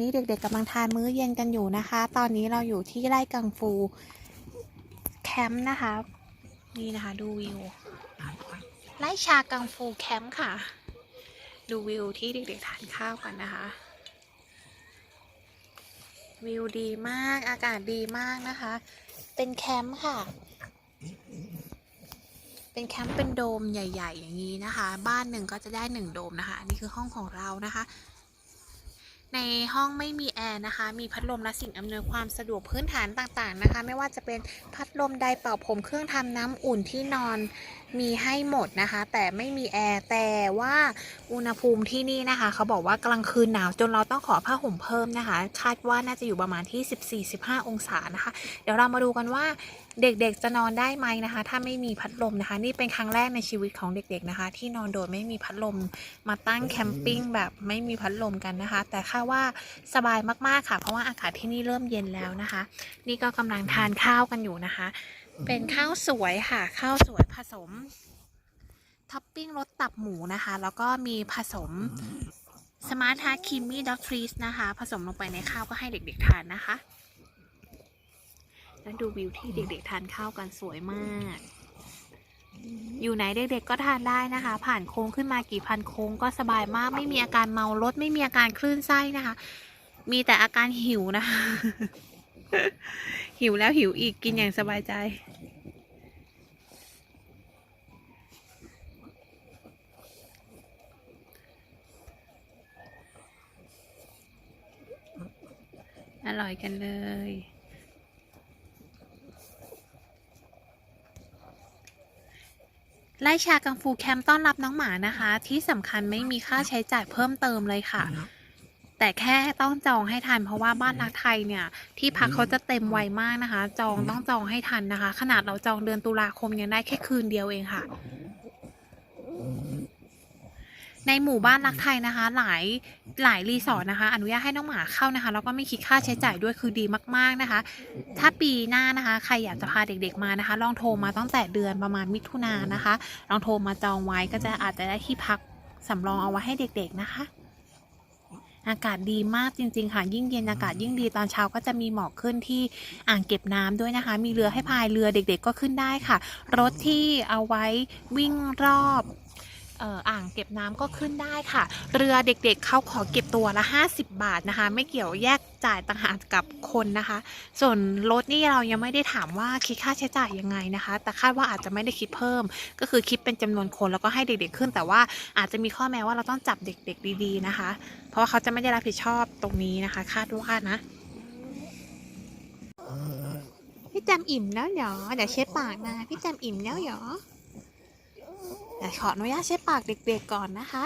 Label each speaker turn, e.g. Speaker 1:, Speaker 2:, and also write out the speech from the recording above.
Speaker 1: นี้เด็กๆกำลังทานมื้อเย็นกันอยู่นะคะ ตอนนี้เราอยู่ที่ไร่กังฟูแคมป์นะคะ นี่นะคะดูวิว ไร่ชากังฟูแคมป์ค่ะ ดูวิวที่เด็กๆทานข้าวกันนะคะ วิวดีมาก อากาศดีมากนะคะ เป็นแคมป์ค่ะเป็นแคมป์เป็นโดมใหญ่ ๆ อย่างนี้นะคะ บ้านหนึ่งก็จะได้หนึ่งโดมนะคะนนี้คือห้องของเรานะคะ ในห้องไม่มีแอร์นะคะ มีพัดลมและสิ่งอำนวยความสะดวกพื้นฐานต่างๆนะคะ ไม่ว่าจะเป็นพัดลมไดร์เป่าผมเครื่องทำน้ำอุ่นที่นอนมีให้หมดนะคะ แต่ไม่มีแอร์แต่ว่าอุณหภูมิที่นี่นะคะ เขาบอกว่ากลางคืนหนาวจนเราต้องขอผ้าห่มเพิ่มนะคะ คาดว่าน่าจะอยู่ประมาณที่ 14-15 องศานะคะ เดี๋ยวเรามาดูกันว่าเด็กๆจะนอนได้ไหมนะคะ ถ้าไม่มีพัดลมนะคะ นี่เป็นครั้งแรกในชีวิตของเด็กๆนะคะ ที่นอนโดยไม่มีพัดลมมาตั้งแคมปิ้งแบบไม่มีพัดลมกันนะคะ แต่ค่าว่าสบายมากๆค่ะ เพราะว่าอากาศที่นี่เริ่มเย็นแล้วนะคะ นี่ก็กำลังทานข้าวกันอยู่นะคะ เป็นข้าวสวยค่ะ ข้าวสวยผสมท็อปปิ้งรสตับหมูนะคะ แล้วก็มีผสมสมาร์ทฮาร์คิมมี่ด็อกทรีสนะคะ ผสมลงไปในข้าวก็ให้เด็กๆทานนะคะ แล้วดูวิวที่เด็กๆทานข้าวกันสวยมาก อยู่ไหนเด็กๆก็ทานได้นะคะ ผ่านโค้งขึ้นมากี่พันโค้งก็สบายมาก ไม่มีอาการเมารถไม่มีอาการคลื่นไส้นะคะ มีแต่อาการหิวนะคะ หิวแล้วหิวอีกกินอย่างสบายใจ อร่อยกันเลยไล่ชากังฟูแคมป์ต้อนรับน้องหมานะคะ ที่สำคัญไม่มีค่าใช้จ่ายเพิ่มเติมเลยค่ะ แต่แค่ต้องจองให้ทัน เพราะว่าบ้านรักไทยเนี่ย ที่พักเขาจะเต็มไวมากนะคะ จองต้องจองให้ทันนะคะ ขนาดเราจองเดือนตุลาคมยังได้แค่คืนเดียวเองค่ะ ในหมู่บ้านรักไทยนะคะ หลายหลายรีสอร์ทนะคะ อนุญาตให้น้องหมาเข้านะคะแล้วก็ไม่คิดค่าใช้จ่ายด้วยคือดีมาก ๆนะคะ ถ้าปีหน้านะคะ ใครอยากจะพาเด็กๆมานะคะ ลองโทรมาตั้งแต่เดือนประมาณมิถุนายนนะคะ ลองโทรมาจองไว้ก็จะอาจจะได้ที่พักสำรองเอาไว้ให้เด็กๆนะคะ อากาศดีมากจริง ๆ ค่ะ ยิ่งเย็นอากาศยิ่งดีตอนเช้าก็จะมีหมอกขึ้นที่อ่างเก็บน้ำด้วยนะคะ มีเรือให้พายเรือเด็กๆก็ขึ้นได้ค่ะ รถที่เอาไว้วิ่งรอบเอ่ออ่างเก็บน้ำก็ขึ้นได้ค่ะ เรือเด็กๆเขาขอเก็บตัวละ 50 บาทนะคะ ไม่เกี่ยวแยกจ่ายต่างหากกับคนนะคะ ส่วนรถนี่เรายังไม่ได้ถามว่าคิดค่าใช้จ่ายยังไงนะคะ แต่คาดว่าอาจจะไม่ได้คิดเพิ่ม ก็คือคิดเป็นจำนวนคนแล้วก็ให้เด็กๆขึ้น แต่ว่าอาจจะมีข้อแม้ว่าเราต้องจับเด็กๆ ดีๆนะคะ เพราะว่าเขาจะไม่ได้รับผิดชอบตรงนี้นะคะ คาดว่านะพี่แจมอิ่มแล้วเหรอเดี๋ยวเช็ดปากนะพี่แจมอิ่มแล้วเหรอเดี๋ยว ขออนุญาตใช้ปากเด็กๆก่อนนะคะ